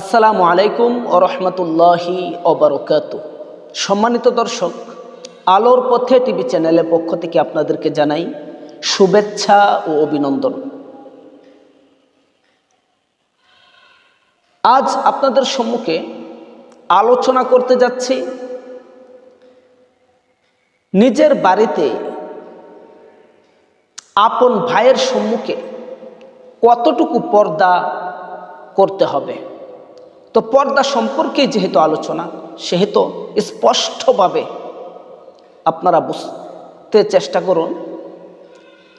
আসসালামু আলাইকুম ও রহমতুল্লাহি ওবরকাত সম্মানিত দর্শক, আলোর পথে টিভি চ্যানেলের পক্ষ থেকে আপনাদেরকে জানাই শুভেচ্ছা ও অভিনন্দন। আজ আপনাদের সম্মুখে আলোচনা করতে যাচ্ছি নিজের বাড়িতে আপন ভাইয়ের সম্মুখে কতটুকু পর্দা করতে হবে? তো পর্দা সম্পর্কে যেহেতু আলোচনা, সেহেতু স্পষ্টভাবে আপনারা বুঝতে চেষ্টা করুন,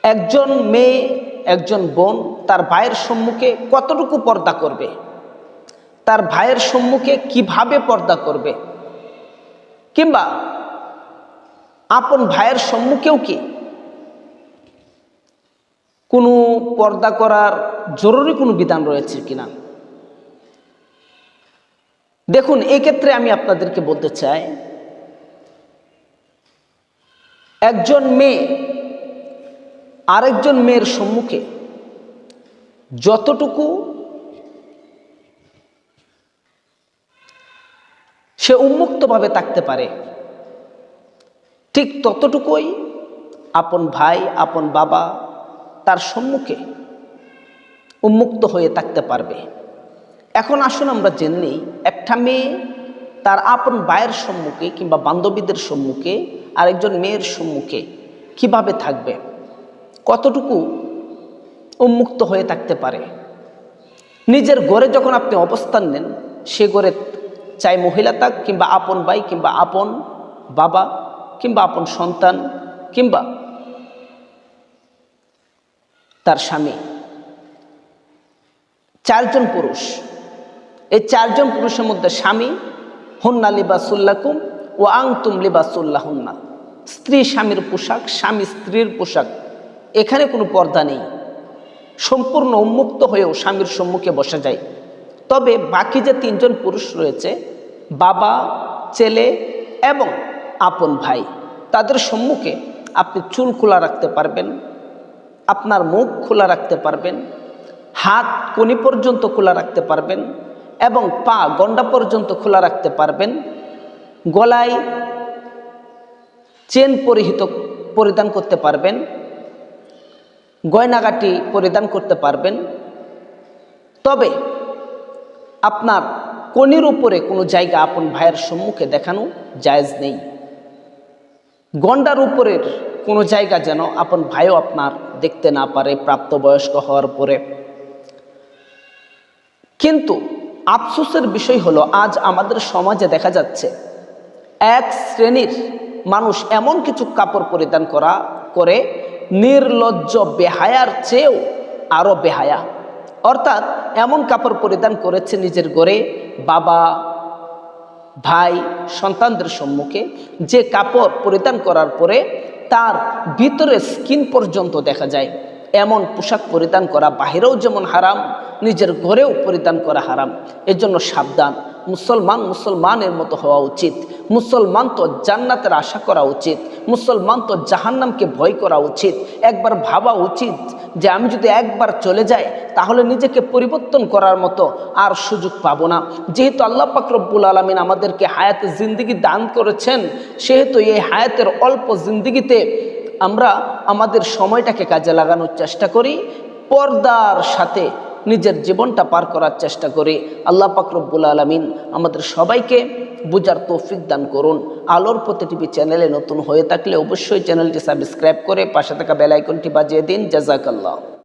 একজন মেয়ে, একজন বোন তার ভাইয়ের সম্মুখে কতটুকু পর্দা করবে? তার ভাইয়ের সম্মুখে কীভাবে পর্দা করবে? কিংবা আপন ভাইয়ের সম্মুখেও কি কোনো পর্দা করার জরুরি কোনো বিধান রয়েছে কিনা? দেখুন, এক্ষেত্রে আমি আপনাদেরকে বলতে চাই, একজন মেয়ে, আরেকজন মেয়ের সম্মুখে যতটুকু সে উন্মুক্তভাবে থাকতে পারে, ঠিক ততটুকুই আপন ভাই, আপন বাবা তার সম্মুখে উন্মুক্ত হয়ে থাকতে পারবে। এখন আসুন আমরা জেনে নিই একটা মেয়ে, তার আপন ভাইয়ের সম্মুখে কিংবা বান্ধবীদের সম্মুখে, আরেকজন মেয়ের সম্মুখে কীভাবে থাকবে? কতটুকু উন্মুক্ত হয়ে থাকতে পারে? নিজের ঘরে যখন আপনি অবস্থান নেন, সে ঘরে চাই মহিলা থাক কিংবা আপন ভাই কিংবা আপন বাবা কিংবা আপন সন্তান কিংবা তার স্বামী। চারজন পুরুষ। এই চারজন পুরুষের মধ্যে স্বামী, হুন্না লিবাসুল্লাকুম ও আংতুম লিবাসুল্লাহ হুন্না স্ত্রী স্বামীর পোশাক, স্বামী স্ত্রীর পোশাক। এখানে কোনো পর্দা নেই। সম্পূর্ণ উন্মুক্ত হয়েও স্বামীর সম্মুখে বসা যায়। তবে বাকি যে তিনজন পুরুষ রয়েছে, বাবা, ছেলে এবং আপন ভাই, তাদের সম্মুখে আপনি চুল খোলা রাখতে পারবেন, আপনার মুখ খোলা রাখতে পারবেন, হাত কোনি পর্যন্ত খোলা রাখতে পারবেন এবং পা গন্ডা পর্যন্ত খোলা রাখতে পারবেন। গলায় চেন পরিহিত পরিধান করতে পারবেন। গয়নাগাটি পরিধান করতে পারবেন। তবে আপনার কনির উপরে কোনো জায়গা আপন ভাইয়ের সম্মুখে দেখানো জায়জ নেই। গন্ডার উপরের কোনো জায়গা যেন আপন ভাইও আপনার দেখতে না পারে প্রাপ্তবয়স্ক হওয়ার পরে। কিন্তু আফসোসের বিষয় হলো, আজ আমাদের সমাজে দেখা যাচ্ছে, এক শ্রেণির মানুষ এমন কিছু কাপড় পরিধান করা, করে নির্লজ্জ, বেহায়ার চেয়েও আরও বেহায়া। অর্থাৎ এমন কাপড় পরিধান করেছে নিজের ঘরে বাবা, ভাই, সন্তানদের সম্মুখে, যে কাপড় পরিধান করার পরে তার ভিতরে স্কিন পর্যন্ত দেখা যায়। এমন পোশাক পরিধান করা, বাহিরেও যেমন হারাম, নিজের ঘরেও পরিধান করা হারাম। এজন্য সাবধান। মুসলমান মুসলমানের মতো হওয়া উচিত। মুসলমান তো জান্নাতের আশা করা উচিত। মুসলমান তো জাহান্নামকে ভয় করা উচিত। একবার ভাবা উচিত যে আমি যদি একবার চলে যাই, তাহলে নিজেকে পরিবর্তন করার মতো আর সুযোগ পাবো না। যেহেতু আল্লাহ পাকরব্বুল আলমিন আমাদেরকে হায়াতে জিন্দিগি দান করেছেন, সেহেতু এই হায়াতের অল্প জিন্দিগিতে আমরা আমাদের সময়টাকে কাজে লাগানোর চেষ্টা করি, পর্দার সাথে নিজের জীবনটা পার করার চেষ্টা করি। আল্লাহ পাকরব্বুল আলমিন আমাদের সবাইকে বুঝার তৌফিক দান করুন। আলোর প্রতি টিভি চ্যানেলে নতুন হয়ে থাকলে অবশ্যই চ্যানেলটি সাবস্ক্রাইব করে পাশে থাকা বেলাইকনটি বাজিয়ে দিন। জাজাকাল্লাহ